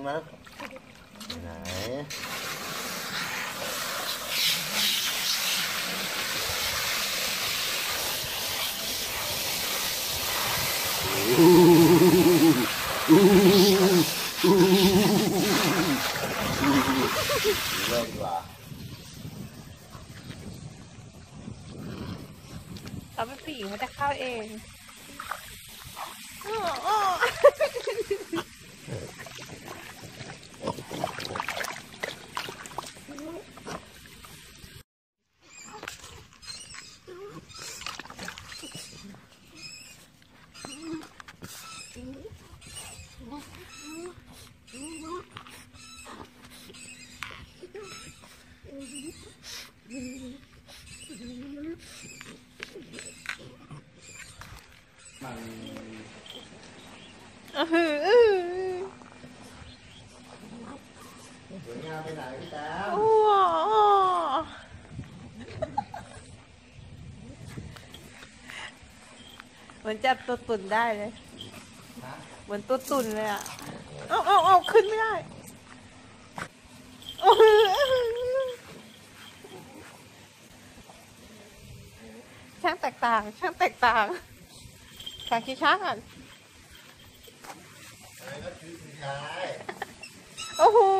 ขึ้นมาไหนเริ่มดีกว่าเราเป็นผู้หญิงมันจะเข้าเอง อื้อหือสวยงามไปไหนพี่แต้มอ้เหมือนจับตัวตุ่นได้เลย นะเหมือนตัวตุ่นเลยอะเอาเอาเอาขึ้นไม่ได้อื้อหืออื้อหือช่างแตกต่าง ช่างแตกต่าง ขางขี้ช้างอะอะไรก็คือสุดท้ายโอ้โหพี่แต่